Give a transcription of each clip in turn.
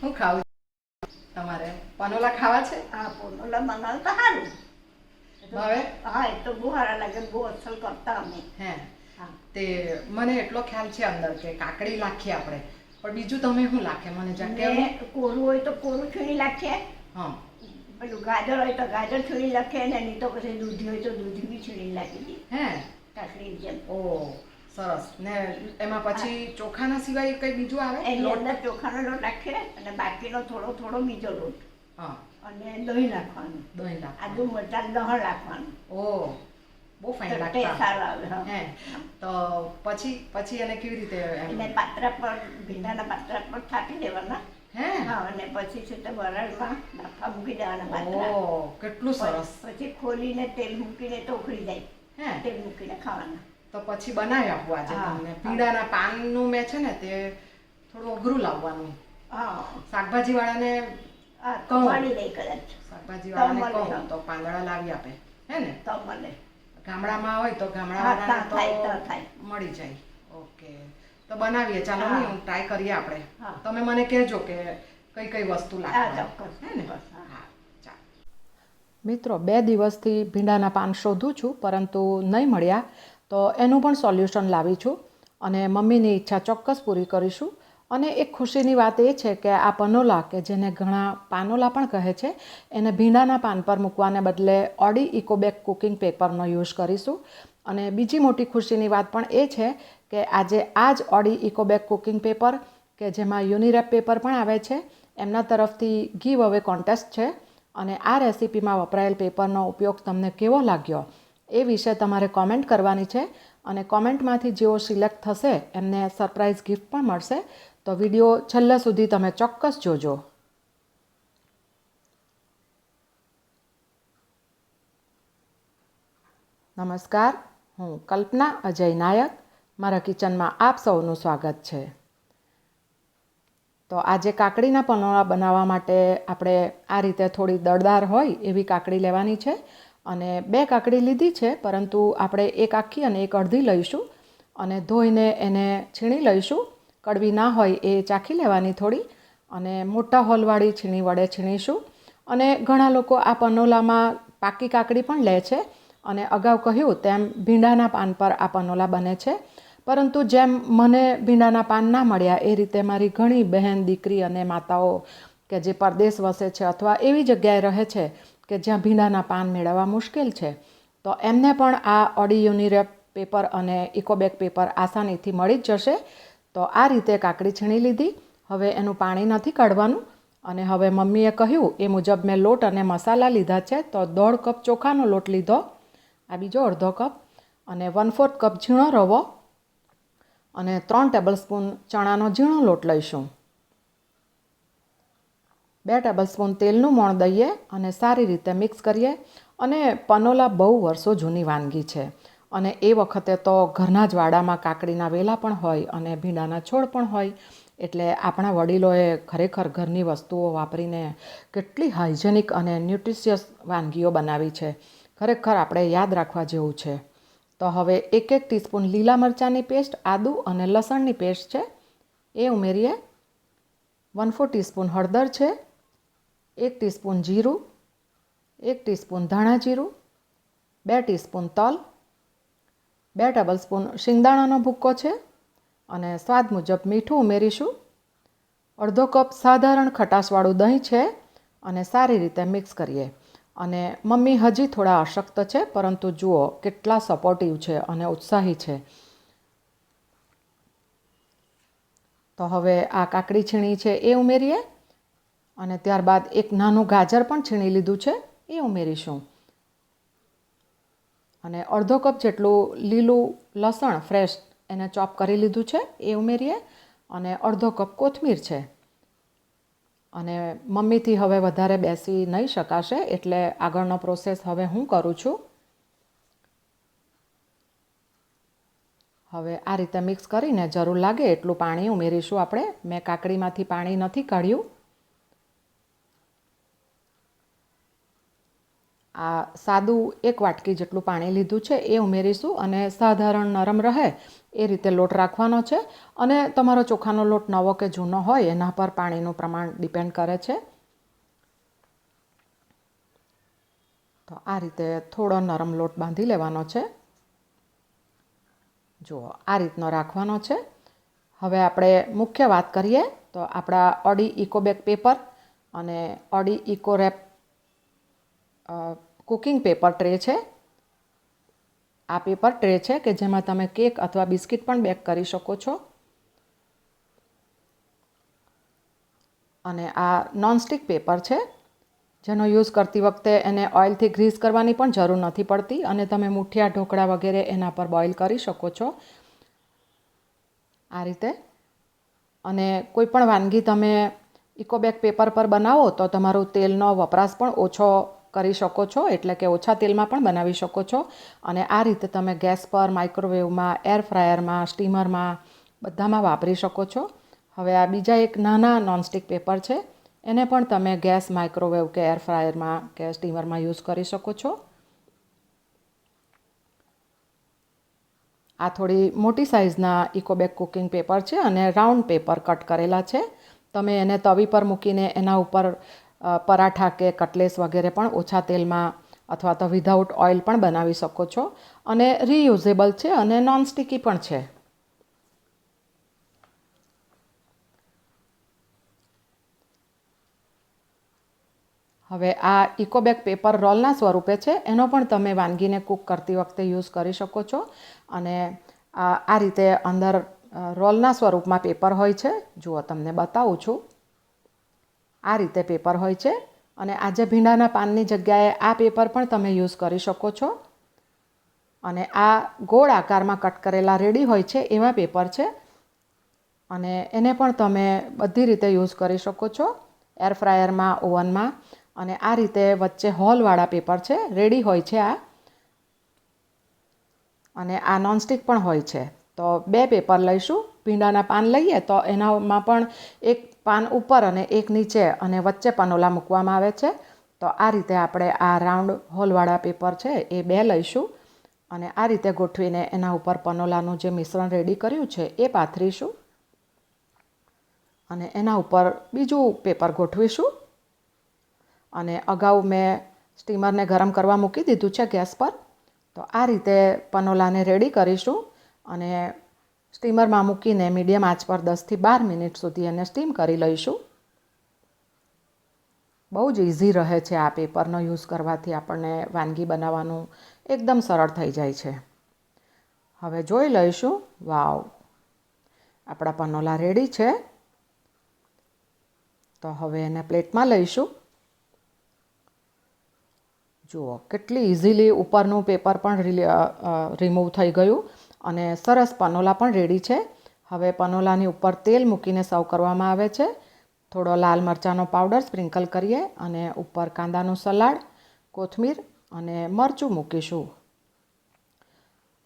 હું ખાવું તમારે પનોલા ખાવા છે? હા પોનોલા મંગાવ તો સારું હવે હા એ તો બહુ સારા લાગે બહુ અસલ કરતા અમે. હે. હા. તે મને એટલો ખ્યાલ છે અંદર કે કાકડી લાખીએ આપણે. પણ બીજું તમે શું લાખે? મને? ને કોરું હોય તો કોરું છીણી નાખીએ હા. પેલું ગાજર હોય તો ગાજર છીણી નાખીએ ને નહીં તો પછી દૂધી હોય તો દૂધી બી છીણી નાખી દે. હે. કાકડી જેમ. ઓ સરસ. ને એમાં પછી ચોખાના સિવાય કઈ બીજું આવે? એની અંદર ચોખાનો લોટ નાખીએ અને બાકીનો થોડો થોડો બીજો લોટ. હા. અને દહીં નાખવાનું. દહીં નાખવાનું. આદુ મરચાં લહણ નાખવાનું. ઓ બહુ ફાઇન લાગતા. સારો આવે હે. તો પછી પછી એને કેવી રીતે? એને પાત્રા પર ભીંડાના પાત્રા પર થાપી દેવાના. હે? હા અને પછી છે તે વરાળમાં બાફા મૂકી દેવાના પાત્રા. ઓ કેટલું સરસ. પછી ખોલીને તેલ મૂકીને તો ઉખડી જાય. હે. તેલ મૂકીને ખાવાના. તો પછી બનાવી આપું આજે. તમને. પાનનું મેં છે ને તે થોડું અઘરું લાવવાનું. શાકભાજી વાળાને શાકભાજી વાળાને કહું. તો પાંદડા લાવી આપે. હે ને? તો મળે ગામડામાં હોય તો ગામડા તો મળી જાય. ઓકે. તો બનાવીએ. ચાલો ને હું ટ્રાય કરીએ આપણે. તમે મને કહેજો કે કઈ કઈ વસ્તુ લાગે હે ને? હા. મિત્રો બે દિવસથી ભીંડાના પાન શોધું છું પરંતુ નહીં મળ્યા. તો એનું પણ સોલ્યુશન લાવી છું અને મમ્મીની ઈચ્છા ચોક્કસ પૂરી કરીશું. અને એક ખુશીની વાત એ છે કે આ પનોલા કે જેને ઘણા પાનોલા પણ કહે છે, એને ભીંડાના પાન પર મૂકવાને બદલે ઓડી ઇકોબેક કુકિંગ પેપરનો યુઝ કરીશું. અને બીજી મોટી ખુશીની વાત પણ એ છે કે આજે આ જ ઓડી ઇકોબેક કુકિંગ પેપર કે જેમાં યુનિરેપ પેપર પણ આવે છે, એમના તરફથી ગીવ અવે કોન્ટેસ્ટ છે. અને આ રેસિપીમાં વપરાયેલ પેપરનો ઉપયોગ તમને કેવો લાગ્યો? એ વિશે તમારે કોમેન્ટ કરવાની છે અને કોમેન્ટમાંથી જેઓ સિલેક્ટ થશે, એમને સરપ્રાઇઝ ગિફ્ટ પણ મળશે. તો વીડિયો છેલ્લે સુધી તમે ચોક્કસ જોજો. નમસ્કાર, હું કલ્પના અજય નાયક. મારા કિચનમાં આપ સૌનું સ્વાગત છે. તો આજે કાકડીના પનોળા બનાવવા માટે આપણે આ રીતે થોડી દળદાર હોય એવી કાકડી લેવાની છે. અને બે કાકડી લીધી છે, પરંતુ આપણે એક આખી અને એક અડધી લઈશું અને ધોઈને એને છીણી લઈશું. કડવી ના હોય એ ચાખી લેવાની થોડી અને મોટા હોલવાળી છીણી વડે છીણીશું. અને ઘણા લોકો આ પનોલામાં પાકી કાકડી પણ લે છે અને અગાઉ કહ્યું તેમ ભીંડાના પાન પર આ પનોલા બને છે. પરંતુ જેમ મને ભીંડાના પાન ના મળ્યા, એ રીતે મારી ઘણી બહેન, દીકરી અને માતાઓ કે જે પરદેશ વસે છે અથવા એવી જગ્યાએ રહે છે કે જ્યાં ભીંડાના પાન મેળવવા મુશ્કેલ છે, તો એમને પણ આ ઓડી યુનિરેપ પેપર અને ઇકોબેક પેપર આસાનીથી મળી જ જશે. તો આ રીતે કાકડી છીણી લીધી. હવે એનું પાણી નથી કાઢવાનું અને હવે મમ્મીએ કહ્યું, એ મુજબ મેં લોટ અને મસાલા લીધા છે, તો દોઢ કપ ચોખાનો લોટ લીધો. આ બીજો અડધો કપ અને વન ફોર્થ કપ ઝીણો રવો અને ત્રણ ટેબલ સ્પૂન ચણાનો ઝીણો લોટ લઈશું. બે ટેબલ સ્પૂન તેલનું મોણ દઈએ અને સારી રીતે મિક્સ કરીએ અને પનોલા બહુ વર્ષો જૂની વાનગી છે. અને એ વખતે તો ઘરના જ વાડામાં કાકડીના વેલા પણ હોય અને ભીંડાના છોડ પણ હોય. એટલે આપણા વડીલોએ ખરેખર ઘરની વસ્તુઓ વાપરીને કેટલી હાઇજેનિક અને ન્યુટ્રિશિયસ વાનગીઓ બનાવી છે. ખરેખર આપણે યાદ રાખવા જેવું છે. તો હવે એક એક ટીસ્પૂન લીલા મરચાંની પેસ્ટ, આદુ અને લસણની પેસ્ટ છે. એ ઉમેરીએ. વન ફોર ટીસ્પૂન હળદર છે. એક ટીસ્પૂન જીરું, એક ટીસ્પૂન ધાણા જીરું, બે ટીસ્પૂન તલ, બે ટેબલ સ્પૂન શિંગદાણાનો ભૂક્કો છે અને સ્વાદ મુજબ મીઠું ઉમેરીશું. અડધો કપ સાધારણ ખટાશવાળું દહીં છે અને સારી રીતે મિક્સ કરીએ. અને મમ્મી હજી થોડા અશક્ત છે, પરંતુ જુઓ કેટલા સપોર્ટિવ છે અને ઉત્સાહી છે. તો હવે આ કાકડી છીણી છે, એ ઉમેરીએ. અને ત્યારબાદ એક નાનું ગાજર પણ છીણી લીધું છે, એ ઉમેરીશું. અને અડધો કપ જેટલું લીલું લસણ ફ્રેશ એને ચોપ કરી લીધું છે, એ ઉમેરીએ. અને અડધો કપ કોથમીર છે. અને મમ્મીથી હવે વધારે બેસી નહીં શકાશે, એટલે આગળનો પ્રોસેસ હવે હું કરું છું. હવે આ રીતે મિક્સ કરીને જરૂર લાગે એટલું પાણી ઉમેરીશું આપણે. મેં કાકડીમાંથી પાણી નથી કાઢ્યું. આ સાદું એક વાટકી જેટલું પાણી લીધું છે, એ ઉમેરીશું અને સાધારણ નરમ રહે એ રીતે લોટ રાખવાનો છે. અને તમારો ચોખાનો લોટ નવો કે જૂનો હોય, એના પર પાણીનું પ્રમાણ ડિપેન્ડ કરે છે. તો આ રીતે થોડો નરમ લોટ બાંધી લેવાનો છે. જુઓ, આ રીતનો રાખવાનો છે. હવે આપણે મુખ્ય વાત કરીએ તો આપણા ઓડી ઇકોબેક પેપર અને Oddy eco wrap cooking paper tray છે. આ પેપર ટ્રે છે કે જેમાં તમે કેક અથવા બિસ્કિટ પણ બેક કરી શકો છો. અને આ નોનસ્ટિક પેપર છે, જેનો યુઝ કરતી વખતે એને ઓઇલથી ગ્રીસ કરવાની પણ જરૂર નથી પડતી અને તમે મુઠિયા, ઢોકળા વગેરે એના પર બોઇલ કરી શકો છો. આ રીતે. અને કોઈ પણ વાનગી તમે ઇકોબેક પેપર પર બનાવો તો તમારું તેલનો વપરાશ પણ ઓછો કરી શકો છો, એટલે કે ઓછા તેલમાં પણ બનાવી શકો છો. અને આ રીતે તમે ગેસ પર, માઇક્રોવેવમાં, એર ફ્રાયરમાં, સ્ટીમરમાં બધામાં વાપરી શકો છો. હવે આ બીજા એક નાના નોનસ્ટિક પેપર છે. એને પણ તમે ગેસ, માઇક્રોવેવ કે એર ફ્રાયરમાં કે સ્ટીમરમાં યુઝ કરી શકો છો. આ થોડી મોટી સાઇઝના ઇકોબેક કુકિંગ પેપર છે અને રાઉન્ડ પેપર કટ કરેલા છે. તમે એને તવી પર મૂકીને એના ઉપર પરાઠા કે કટલેસ વગેરે પણ ઓછા તેલમાં અથવા તો વિધાઉટ ઓઇલ પણ બનાવી શકો છો. અને રીયુઝેબલ છે અને નોનસ્ટિકી પણ છે. હવે આ ઇકોબેક પેપર રોલના સ્વરૂપે છે. એનો પણ તમે વાનગીને કૂક કરતી વખતે યુઝ કરી શકો છો. અને આ રીતે અંદર રોલના સ્વરૂપમાં પેપર હોય છે. જુઓ, તમને બતાવું છું. આ રીતે પેપર હોય છે અને આજે ભીંડાના પાનની જગ્યાએ આ પેપર પણ તમે યુઝ કરી શકો છો. અને આ ગોળ આકારમાં કટ કરેલા રેડી હોય છે એવા પેપર છે. અને એને પણ તમે બધી રીતે યુઝ કરી શકો છો એર ફ્રાયરમાં ઓવનમાં અને આ રીતે વચ્ચે હોલવાળા પેપર છે, રેડી હોય છે આ. અને આ નોનસ્ટિક પણ હોય છે. તો બે પેપર લઈશું. ભીંડાના પાન લઈએ તો એનામાં પણ એક પાન ઉપર અને એક નીચે અને વચ્ચે પનોલા મૂકવામાં આવે છે. તો આ રીતે આપણે આ રાઉન્ડ હોલવાળા પેપર છે એ બે લઈશું અને આ રીતે ગોઠવીને એના ઉપર પનોલાનું જે મિશ્રણ રેડી કર્યું છે એ પાથરીશું. અને એના ઉપર બીજું પેપર ગોઠવીશું. અને અગાઉ મેં સ્ટીમરને ગરમ કરવા મૂકી દીધું છે ગેસ પર. તો આ રીતે પનોલાને રેડી કરીશું. અને સ્ટીમરમાં મૂકીને મીડિયમ આંચ પર દસથી બાર મિનિટ સુધી એને સ્ટીમ કરી લઈશું. બહુ જ ઇઝી રહે છે આ પેપરનો યુઝ કરવાથી આપણને વાનગી બનાવવાનું એકદમ સરળ થઈ જાય છે. હવે જોઈ લઈશું. વાવ! આપણા પનોલા રેડી છે. તો હવે એને પ્લેટમાં લઈશું. જુઓ, કેટલી ઇઝીલી ઉપરનું પેપર પણ રિમૂવ થઈ ગયું. અને સરસ પનોલા પણ રેડી છે. હવે પનોલાની ઉપર તેલ મૂકીને સર્વ કરવામાં આવે છે. થોડો લાલ મરચાંનો પાવડર સ્પ્રિંકલ કરીએ અને ઉપર કાંદાનું સલાડ, કોથમીર અને મરચું મૂકીશું.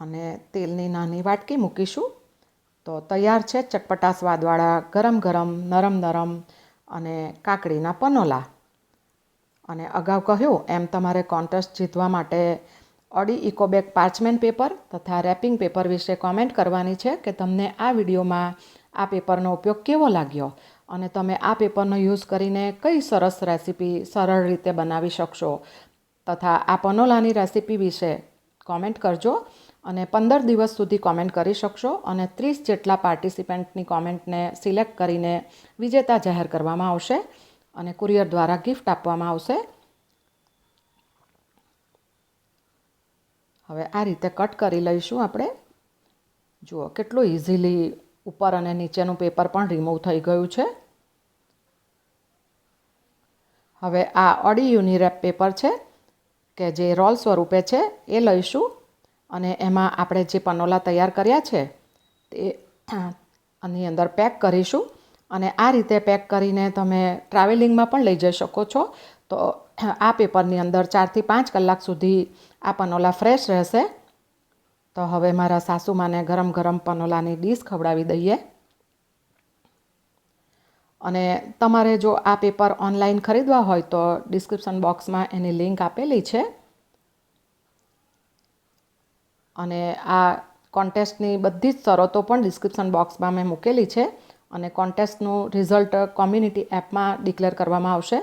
અને તેલની નાની વાટકી મૂકીશું. તો તૈયાર છે ચટપટા સ્વાદવાળા ગરમ ગરમ, નરમ નરમ અને કાકડીના પનોલા. અને અગાઉ કહ્યું, એમ તમારે કોન્ટેસ્ટ જીતવા માટે ઓડી ઇકોબેક પાર્ચમેન્ટ પેપર તથા રેપિંગ પેપર વિશે કોમેન્ટ કરવાની છે કે તમને આ વિડીયોમાં આ પેપરનો ઉપયોગ કેવો લાગ્યો અને તમે આ પેપરનો યુઝ કરીને કઈ સરસ રેસીપી સરળ રીતે બનાવી શકશો. તથા આ પનોલાની રેસીપી વિશે કોમેન્ટ કરજો અને પંદર દિવસ સુધી કોમેન્ટ કરી શકશો અને ત્રીસ જેટલા પાર્ટિસિપેન્ટની કોમેન્ટને સિલેક્ટ કરીને વિજેતા જાહેર કરવામાં આવશે અને કુરિયર દ્વારા ગિફ્ટ આપવામાં આવશે. હવે આ રીતે કટ કરી લઈશું આપણે. જુઓ, કેટલું ઇઝીલી ઉપર અને નીચેનું પેપર પણ રિમૂવ થઈ ગયું છે. હવે આ અડી યુનિરેપ પેપર છે કે જે રોલ સ્વરૂપે છે, એ લઈશું. અને એમાં આપણે જે પનોલા તૈયાર કર્યા છે, તે આની અંદર પેક કરીશું. અને આ રીતે પેક કરીને તમે ટ્રાવેલિંગમાં પણ લઈ જઈ શકો છો. તો આ પેપરની અંદર ચારથી પાંચ કલાક સુધી આ પનોલા ફ્રેશ રહેશે. તો હવે મારા સાસુમાને ગરમ ગરમ પનોલાની ડીશ ખવડાવી દઈએ. અને તમારે જો આ પેપર ઓનલાઈન ખરીદવા હોય તો ડિસ્ક્રિપ્શન બોક્સમાં એની લિંક આપેલી છે. અને આ કોન્ટેસ્ટની બધી જ શરતો પણ ડિસ્ક્રિપ્શન બોક્સમાં મેં મૂકેલી છે. અને કોન્ટેસ્ટનું રિઝલ્ટ કોમ્યુનિટી એપમાં ડિક્લેર કરવામાં આવશે.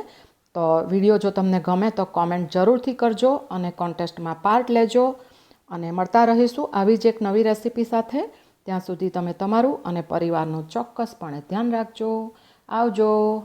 તો વીડિયો જો તમને ગમે તો કોમેન્ટ જરૂરથી કરજો અને કોન્ટેસ્ટમાં પાર્ટ લેજો. અને મળતા રહીશું આવી જ એક નવી રેસીપી સાથે. ત્યાં સુધી તમે તમારું અને પરિવારનું ચોક્કસપણે ધ્યાન રાખજો. આવજો.